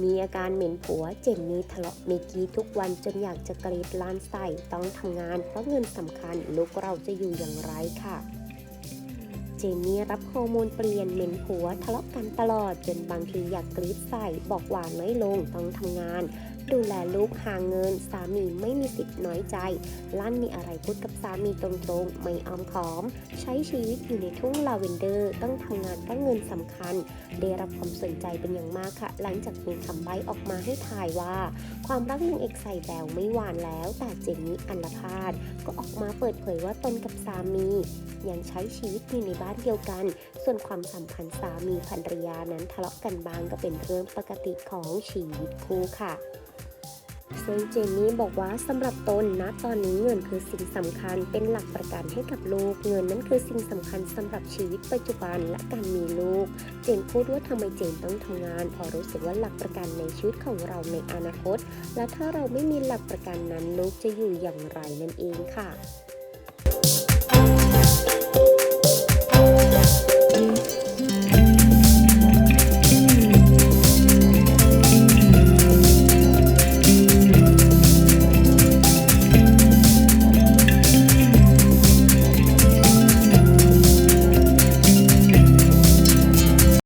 มีอาการเหม็นผัว เจนนี่ทะเลาะเมกี้ทุกวันจนอยากจะกรีดล้านใส่ต้องทำงานเพราะเงินสำคัญลูกเราจะอยู่อย่างไรค่ะ เจนนี่รับฮอร์โมนเปลี่ยนเหม็นผัวทะเลาะกันตลอดจนบางทีอยากกรีดใส่บอกหวานน้อยลงต้องทำงานดูแลลูกหาเงิน สามีไม่มีสิทธิ์น้อยใจ ลั่นมีอะไรพูดกับสามีตรงๆ ไม่อ้อมค้อม ใช้ชีวิตอยู่ในทุ่งลาเวนเดอร์ ต้องทำงานก็เงินสำคัญ ได้รับความสนใจเป็นอย่างมากค่ะ หลังจากมีคำใบ้ออกมาให้ถ่ายว่า ความรักนางเอกใส่แววไม่หวานแล้ว แต่เจนนี่อัลพาดก็ออกมาเปิดเผยว่าตนกับสามี ยังใช้ชีวิตอยู่ในบ้านเดียวกัน ส่วนความสัมพันธ์สามีภรรยานั้นทะเลาะกันบ้างก็เป็นเรื่องปกติของชีวิตคู่ค่ะ ซึ่งเจนนี่บอกว่าสำหรับตนนะตอนนี้เงินคือสิ่งสำคัญเป็นหลักประกันให้กับลูก เงินนั้นคือสิ่งสำคัญสำหรับชีวิตปัจจุบันและการมีลูก เจนพูดว่าทำไมเจนต้องทำงานเพอรู้สึกว่าหลักประกันในชีวิตของเราในอนาคต และถ้าเราไม่มีหลักประกันนั้นลูกจะอยู่อย่างไรนั่นเองค่ะ